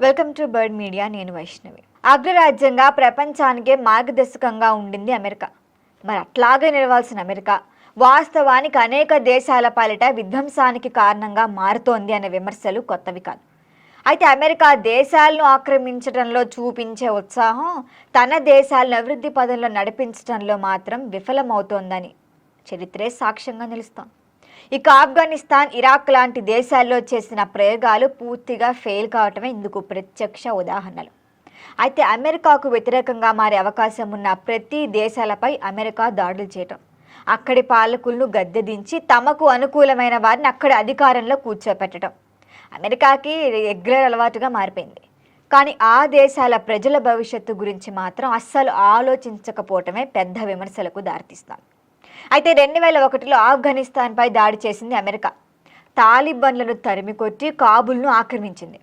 Welcome to bird media నేను వైష్ణవి. అగ్రరాజ్యంగా ప్రపంచానికే మార్గదర్శకంగా ఉండింది అమెరికా. మరి అట్లాగే నిలవాల్సిన అమెరికా వాస్తవానికి అనేక దేశాల పాలిట విధ్వంసానికి కారణంగా మారుతోంది అనే విమర్శలు కొత్తవి కాదు. అయితే అమెరికా దేశాలను ఆక్రమించడంలో చూపించే ఉత్సాహం తన దేశాలను అభివృద్ధి పదంలో నడిపించడంలో మాత్రం విఫలమవుతోందని చరిత్రే సాక్ష్యంగా నిలుస్తోంది. ఇక ఆఫ్ఘనిస్తాన్ ఇరాక్ లాంటి దేశాల్లో చేసిన ప్రయోగాలు పూర్తిగా ఫెయిల్ కావటమే ఇందుకు ప్రత్యక్ష ఉదాహరణలు. అయితే అమెరికాకు వ్యతిరేకంగా మారే అవకాశం ఉన్న ప్రతి దేశాలపై అమెరికా దాడులు చేయటం అక్కడి పాలకులను గద్దెదించి తమకు అనుకూలమైన వారిని అక్కడి అధికారంలో కూర్చోపెట్టడం అమెరికాకి రెగ్యులర్ అలవాటుగా మారిపోయింది. కానీ ఆ దేశాల ప్రజల భవిష్యత్తు గురించి మాత్రం అస్సలు ఆలోచించకపోవటమే పెద్ద విమర్శలకు దారితీస్తాను అయితే రెండు వేల ఒకటిలో ఆఫ్ఘనిస్తాన్పై దాడి చేసింది అమెరికా. తాలిబన్లను తరిమికొట్టి కాబుల్ను ఆక్రమించింది.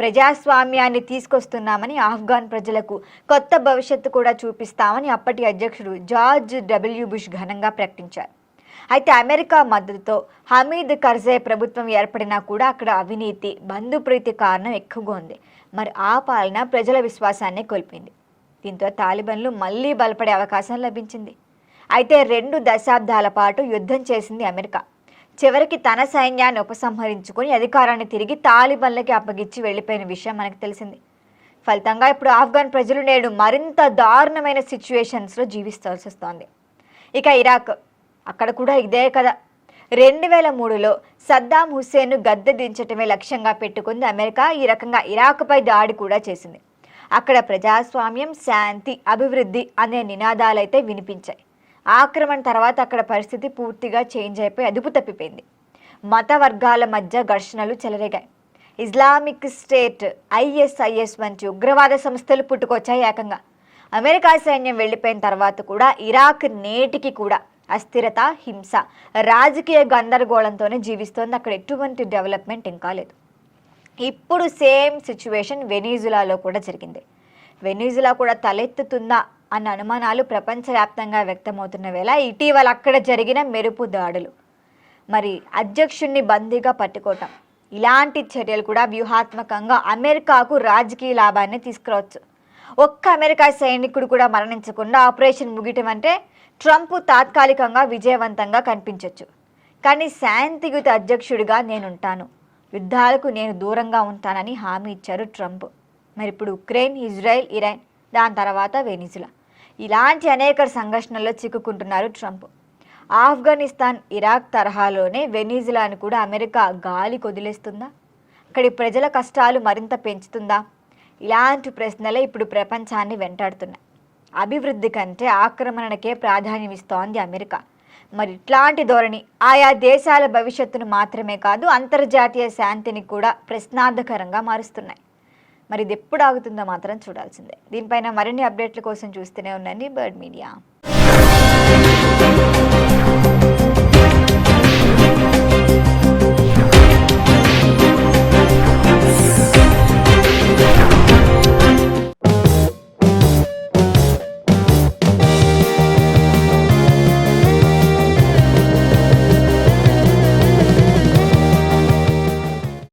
ప్రజాస్వామ్యాన్ని తీసుకొస్తున్నామని ఆఫ్ఘాన్ ప్రజలకు కొత్త భవిష్యత్తు కూడా చూపిస్తామని అప్పటి అధ్యక్షుడు జార్జ్ డబ్ల్యూ బుష్ ఘనంగా ప్రకటించారు. అయితే అమెరికా మద్దతుతో హమీద్ కర్జే ప్రభుత్వం ఏర్పడినా కూడా అక్కడ అవినీతి బంధుప్రీతి కారణం ఎక్కువగా ఉంది. మరి ఆ పాలన ప్రజల విశ్వాసాన్ని కోల్పోయింది. దీంతో తాలిబన్లు మళ్ళీ బలపడే అవకాశం లభించింది. అయితే రెండు దశాబ్దాల పాటు యుద్ధం చేసింది అమెరికా. చివరికి తన సైన్యాన్ని ఉపసంహరించుకొని అధికారాన్ని తిరిగి తాలిబన్లకి అప్పగించి వెళ్ళిపోయిన విషయం మనకు తెలిసింది. ఫలితంగా ఇప్పుడు ఆఫ్ఘన్ ప్రజలు నేడు మరింత దారుణమైన సిచ్యువేషన్స్లో జీవిస్తాల్సి వస్తోంది. ఇక ఇరాక్ అక్కడ కూడా ఇదే కదా రెండు వేల మూడులో సద్దాం హుస్సేన్ను గద్దె దించటమే లక్ష్యంగా పెట్టుకుంది అమెరికా ఈ రకంగా ఇరాక్పై దాడి కూడా చేసింది. అక్కడ ప్రజాస్వామ్యం శాంతి అభివృద్ధి అనే నినాదాలైతే వినిపించాయి. ఆక్రమణ తర్వాత అక్కడ పరిస్థితి పూర్తిగా చేంజ్ అయిపోయి అదుపు తప్పిపోయింది. మత వర్గాల మధ్య ఘర్షణలు చెలరేగాయి. ఇస్లామిక్ స్టేట్ ఐఎస్ఐఎస్ వంటి ఉగ్రవాద సంస్థలు పుట్టుకొచ్చాయి ఏకంగా. అమెరికా సైన్యం వెళ్ళిపోయిన తర్వాత కూడా ఇరాక్ నేటికి కూడా అస్థిరత హింస రాజకీయ గందరగోళంతోనే జీవిస్తోంది. అక్కడ ఎటువంటి డెవలప్మెంట్ ఇంకా లేదు. ఇప్పుడు సేమ్ సిచ్యువేషన్ వెనీజులాలో కూడా జరిగింది. వెనీజులా కూడా తలెత్తుతుందా అన్న అనుమానాలు ప్రపంచవ్యాప్తంగా వ్యక్తమవుతున్న వేళ ఇటీవల అక్కడ జరిగిన మెరుపు దాడులు. మరి అధ్యక్షుణ్ణి బందీగా పట్టుకోవటం. ఇలాంటి చర్యలు కూడా వ్యూహాత్మకంగా అమెరికాకు రాజకీయ లాభాన్ని తీసుకురావచ్చు. ఒక్క అమెరికా సైనికుడు కూడా మరణించకుండా ఆపరేషన్ ముగియటం అంటే ట్రంప్ తాత్కాలికంగా విజయవంతంగా కనిపించవచ్చు కానీ శాంతియుత అధ్యక్షుడిగా నేనుంటాను. యుద్ధాలకు నేను దూరంగా ఉంటానని హామీ ఇచ్చారు ట్రంప్. మరి ఇప్పుడు ఉక్రెయిన్ ఇజ్రాయెల్ ఇరాన్ దాని తర్వాత వెనిజులా. ఇలాంటి అనేక సంఘర్షణల్లో చిక్కుకుంటున్నారు ట్రంప్. ఆఫ్ఘనిస్తాన్ ఇరాక్ తరహాలోనే వెనీజులాను కూడా అమెరికా గాలి కొదిలేస్తుందా? అక్కడి ప్రజల కష్టాలు మరింత పెంచుతుందా? ఇలాంటి ప్రశ్నలే ఇప్పుడు ప్రపంచాన్ని వెంటాడుతున్నాయి. అభివృద్ధి కంటే ఆక్రమణకే ప్రాధాన్యం ఇస్తోంది అమెరికా. మరి ఇట్లాంటి ధోరణి ఆయా దేశాల భవిష్యత్తును మాత్రమే కాదు అంతర్జాతీయ శాంతిని కూడా ప్రశ్నార్థకరంగా మారుస్తున్నాయి. మరి ఇది ఎప్పుడు ఆగుతుందో మాత్రం చూడాల్సిందే. దీనిపైన మరిన్ని అప్డేట్ల కోసం చూస్తూనే ఉండండి. Bird Media.